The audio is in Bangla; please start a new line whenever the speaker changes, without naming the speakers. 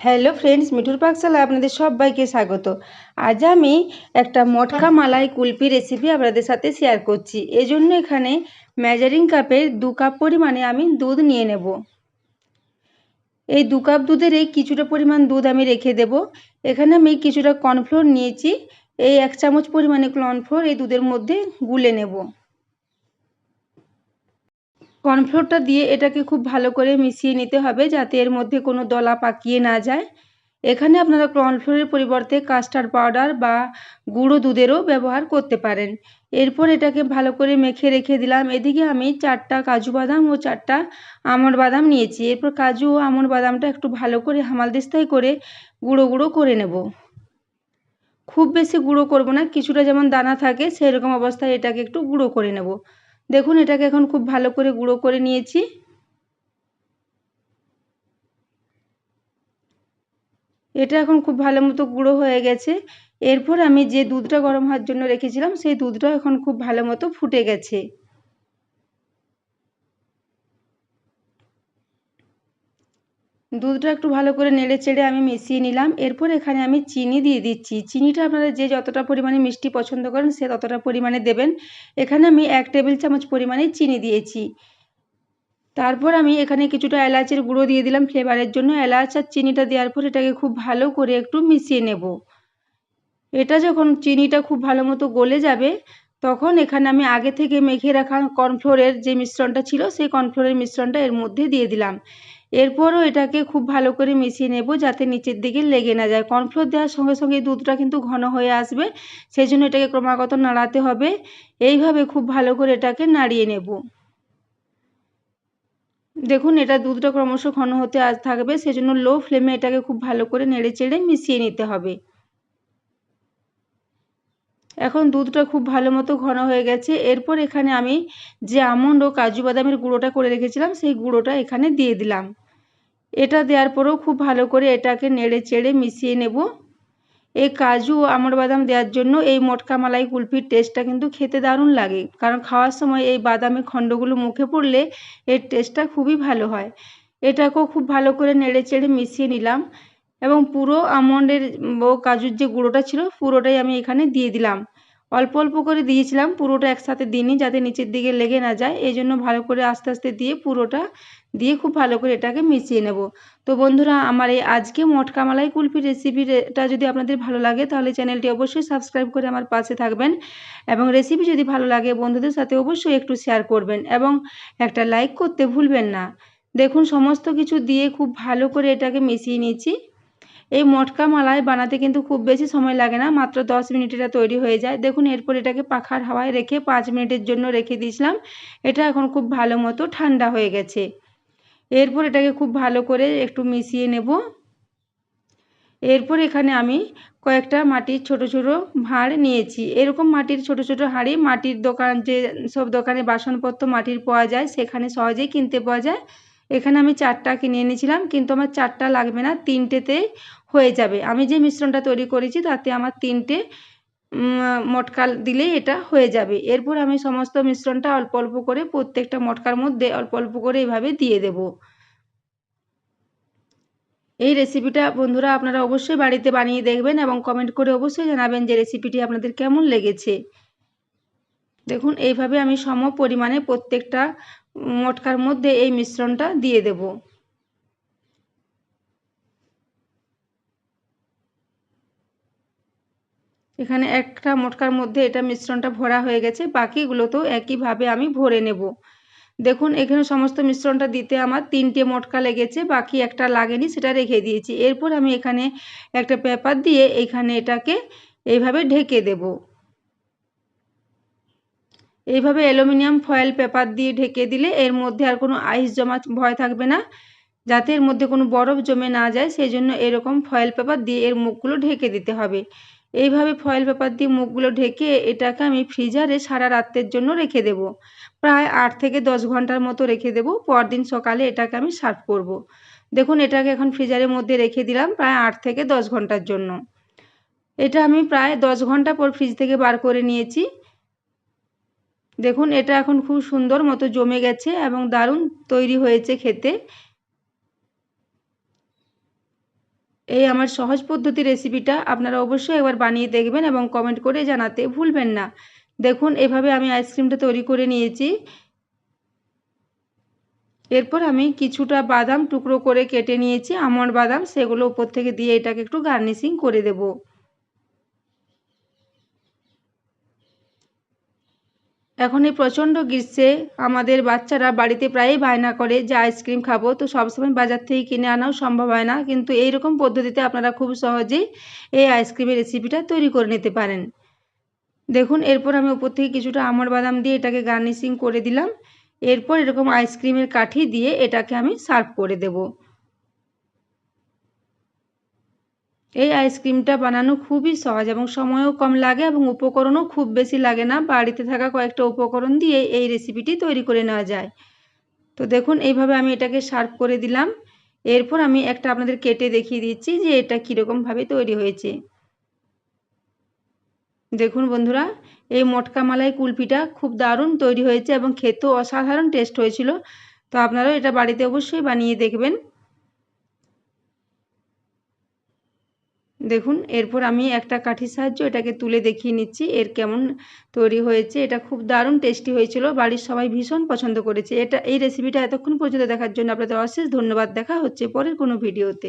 হ্যালো ফ্রেন্ডস মিঠুর পাকশালা আপনাদের সবাইকে স্বাগত। আজ আমি একটা মটকা মালাই কুলপি রেসিপি আপনাদের সাথে শেয়ার করছি। এজন্য এখানে মেজারিং কাপের দু কাপ পরিমাণে আমি দুধ নিয়ে নেব। এই দু কাপ দুধের এই কিছুটা পরিমাণ দুধ আমি রেখে দেব। এখানে আমি কিছুটা কর্নফ্লোর নিয়েছি। এই এক চামচ পরিমাণে কর্নফ্লোর এই দুধের মধ্যে গুলে নেব। কর্নফ্লোরটা দিয়ে এটাকে খুব ভালো করে মিশিয়ে নিতে হবে যাতে এর মধ্যে কোনো দলা পাকিয়ে না যায়। এখানে আপনারা কর্নফ্লোরের পরিবর্তে কাস্টার্ড পাউডার বা গুঁড়ো দুধেরও ব্যবহার করতে পারেন। এরপর এটাকে ভালো করে মেখে রেখে দিলাম। এদিকে আমি চারটা কাজু বাদাম ও চারটা আমন্ড বাদাম নিয়েছি। এরপর কাজু ও আমন্ড বাদামটা একটু ভালো করে হামালদিস্তায় করে গুঁড়ো গুঁড়ো করে নেব। খুব বেশি গুঁড়ো করব না, কিছুটা যেমন দানা থাকে সেরকম অবস্থায় এটাকে একটু গুঁড়ো করে নেব। দেখুন, এটাকে এখন খুব ভালো করে গুঁড়ো করে নিয়েছি। এটা এখন খুব ভালো মতো গুঁড়ো হয়ে গেছে। এরপর আমি যে দুধটা গরম হওয়ার জন্য রেখেছিলাম, সেই দুধটাও এখন খুব ভালো মতো ফুটে গেছে। দুধটা একটু ভালো করে নেড়ে চেড়ে আমি মিশিয়ে নিলাম। এরপর এখানে আমি চিনি দিয়ে দিচ্ছি। চিনিটা আপনারা যে যতটা পরিমাণে মিষ্টি পছন্দ করেন সে ততটা পরিমাণে দেবেন। এখানে আমি এক টেবিল চামচ পরিমাণে চিনি দিয়েছি। তারপর আমি এখানে কিছুটা এলাচের গুঁড়ো দিয়ে দিলাম ফ্লেভারের জন্য। এলাচ আর চিনিটা দেওয়ার পর এটাকে খুব ভালো করে একটু মিশিয়ে নেব। এটা যখন চিনিটা খুব ভালো মতো গলে যাবে, তখন এখানে আমি আগে থেকে মেখে রাখা কর্নফ্লোরের যে মিশ্রণটা ছিল, সেই কর্নফ্লোরের মিশ্রণটা এর মধ্যে দিয়ে দিলাম। এরপরও এটাকে খুব ভালো করে মিশিয়ে নেব যাতে নিচের দিকে লেগে না যায়। কর্নফ্লোর দেওয়ার সঙ্গে সঙ্গে দুধটা কিন্তু ঘন হয়ে আসবে সেই জন্য এটাকে ক্রমাগত নাড়াতে হবে। এইভাবে খুব ভালো করে এটাকে নাড়িয়ে নেব। দেখুন, এটা দুধটা ক্রমশ ঘন হতে আজ থাকবে, সেজন্য লো ফ্লেমে এটাকে খুব ভালো করে নেড়ে চেড়ে মিশিয়ে নিতে হবে। এখন দুধটা খুব ভালো মতো ঘন হয়ে গেছে। এরপর এখানে আমি যে আমন্ড ও কাজু বাদামের গুঁড়োটা করে রেখেছিলাম, সেই গুঁড়োটা এখানে দিয়ে দিলাম। এটা দেওয়ার পরেও খুব ভালো করে এটাকে নেড়ে চেড়ে মিশিয়ে নেব। এই কাজু ও আমড় বাদাম দেওয়ার জন্য এই মটকা মালাই কুলফির টেস্টটা কিন্তু খেতে দারুণ লাগে। কারণ খাওয়ার সময় এই বাদামের খণ্ডগুলো মুখে পড়লে এর টেস্টটা খুবই ভালো হয়। এটাকেও খুব ভালো করে নেড়ে চেড়ে মিশিয়ে নিলাম। এবং পুরো আমন্ডের ও কাজুর যে গুঁড়োটা ছিল, পুরোটাই আমি এখানে দিয়ে দিলাম। অল্প অল্প করে দিয়েছিলাম, পুরোটা একসাথে দিইনি যাতে নিচের দিকে লেগে না যায়। এই জন্য ভালো করে আস্তে আস্তে দিয়ে পুরোটা দিয়ে খুব ভালো করে এটাকে মিশিয়ে নেব। তো বন্ধুরা, আমার এই আজকে মটকা মালাই কুলফি রেসিপিটা যদি আপনাদের ভালো লাগে, তাহলে চ্যানেলটি অবশ্যই সাবস্ক্রাইব করে আমার পাশে থাকবেন এবং রেসিপি যদি ভালো লাগে, বন্ধুদের সাথে অবশ্যই একটু শেয়ার করবেন এবং একটা লাইক করতে ভুলবেন না। দেখুন, সমস্ত কিছু দিয়ে খুব ভালো করে এটাকে মিশিয়ে নিচ্ছি এই মটকা মালাই বানাতে কিন্তু খুব বেশি সময় লাগে না, মাত্র দশ মিনিট এটা তৈরি হয়ে যায়। দেখুন, এরপর এটাকে পাখার হাওয়ায় রেখে পাঁচ মিনিটের জন্য রেখে দিয়েছিলাম। এটা এখন খুব ভালো মতো ঠান্ডা হয়ে গেছে। এরপর এটাকে খুব ভালো করে একটু মিশিয়ে নেব। এরপর এখানে আমি কয়েকটা মাটির ছোট ছোট ভাঁড় নিয়েছি। এরকম মাটির ছোট ছোট হাঁড়ি, মাটির দোকান যে সব দোকানে বাসনপত্র মাটির পাওয়া যায়, সেখানে সহজেই কিনতে পাওয়া যায়। এখানে আমি চারটা কিনে এনেছিলাম, কিন্তু আমার চারটা লাগবে না, তিনটেতে হয়ে যাবে। আমি যে মিশ্রণটা তৈরি করেছি, তাতে আমার তিনটে মটকা দিলেই এটা হয়ে যাবে। এরপর আমি সমস্ত মিশ্রণটা অল্প অল্প করে, প্রত্যেকটা মটকার মধ্যে অল্প অল্প করে এইভাবে দিয়ে দেব। এই রেসিপিটা বন্ধুরা আপনারা অবশ্যই বাড়িতে বানিয়ে দেখবেন এবং কমেন্ট করে অবশ্যই জানাবেন যে রেসিপিটি আপনাদের কেমন লেগেছে। দেখুন, এইভাবে আমি সম পরিমাণে প্রত্যেকটা মটকার মধ্যে এই মিশ্রণটা দিয়ে দেব। এখানে একটা মটকার মধ্যে এটা মিশ্রণটা ভরা হয়ে গেছে বাকিগুলোতেও একইভাবে আমি ভরে নেব। দেখুন, এখানে সমস্ত মিশ্রণটা দিতে আমার তিনটে মটকা লেগেছে, বাকি একটা লাগেনি, সেটা রেখে দিয়েছি। এরপর আমি এখানে একটা পেপার দিয়ে এখানে এটাকে এইভাবে ঢেকে দেব। এইভাবে অ্যালুমিনিয়াম ফয়েল পেপার দিয়ে ঢেকে দিলে এর মধ্যে আর কোনো আইস জমা ভয় থাকবে না, যাতে এর মধ্যে কোনো বরফ জমে না যায় সেই জন্য এরকম ফয়েল পেপার দিয়ে এর মুখগুলো ঢেকে দিতে হবে। এইভাবে ফয়েল পেপার দিয়ে মুখগুলো ঢেকে এটাকে আমি ফ্রিজারে সারা রাত্রের জন্য রেখে দেব। প্রায় আট থেকে দশ ঘণ্টার মতো রেখে দেব, পরদিন সকালে এটাকে আমি সার্ভ করব। দেখুন, এটাকে এখন ফ্রিজারের মধ্যে রেখে দিলাম প্রায় আট থেকে দশ ঘণ্টার জন্য। এটা আমি প্রায় দশ ঘণ্টা পর ফ্রিজ থেকে বার করে নিয়েছি। দেখুন, এটা এখন খুব সুন্দর মতো জমে গেছে এবং দারুণ তৈরি হয়েছে খেতে। এই আমার সহজ পদ্ধতি রেসিপিটা আপনারা অবশ্যই একবার বানিয়ে দেখবেন এবং কমেন্ট করে জানাতে ভুলবেন না। দেখুন, এভাবে আমি আইসক্রিমটা তৈরি করে নিয়েছি। এরপর আমি কিছুটা বাদাম টুকরো করে কেটে নিয়েছি। আমন্ড বাদাম, সেগুলো উপর থেকে দিয়ে এটাকে একটু গার্নিশিং করে দেব। এখন এই প্রচণ্ড গ্রীষ্মে আমাদের বাচ্চারা বাড়িতে প্রায়ই বায়না করে, যে আইসক্রিম খাব। তো সবসময় বাজার থেকে কিনে আনাও সম্ভব হয় না। কিন্তু এই রকম পদ্ধতিতে আপনারা খুব সহজেই এই আইসক্রিমের রেসিপিটা তৈরি করে নিতে পারেন। দেখুন, এরপর আমি উপর থেকে কিছুটা আমর বাদাম দিয়ে এটাকে গার্নিশিং করে দিলাম। এরপর এরকম আইসক্রিমের কাঠি দিয়ে এটাকে আমি সার্ভ করে দেব। এই আইসক্রিমটা বানানো খুবই সহজ এবং সময়ও কম লাগে এবং উপকরণও খুব বেশি লাগে না। বাড়িতে থাকা কয়েকটা উপকরণ দিয়ে এই রেসিপিটি তৈরি করে নেওয়া যায়। তো দেখুন, এইভাবে আমি এটাকে সার্ভ করে দিলাম। এরপর আমি একটা আপনাদের কেটে দেখিয়ে দিচ্ছি যে এটা কীরকমভাবে তৈরি হয়েছে। দেখুন বন্ধুরা, এই মটকা মালাই কুলফিটা খুব দারুণ তৈরি হয়েছে এবং খেতেও অসাধারণ টেস্ট হয়েছিল। তো আপনারাও এটা বাড়িতে অবশ্যই বানিয়ে দেখবেন। দেখুন, এরপর আমি একটা কাঠির সাহায্য এটাকে তুলে দেখিয়ে নিচ্ছি, এর কেমন তৈরি হয়েছে। এটা খুব দারুণ টেস্টি হয়েছিল, বাড়ির সবাই ভীষণ পছন্দ করেছে। এটা, এই রেসিপিটা এতক্ষণ পর্যন্ত দেখার জন্য আপনাদের অশেষ ধন্যবাদ। দেখা হচ্ছে পরের কোনো ভিডিওতে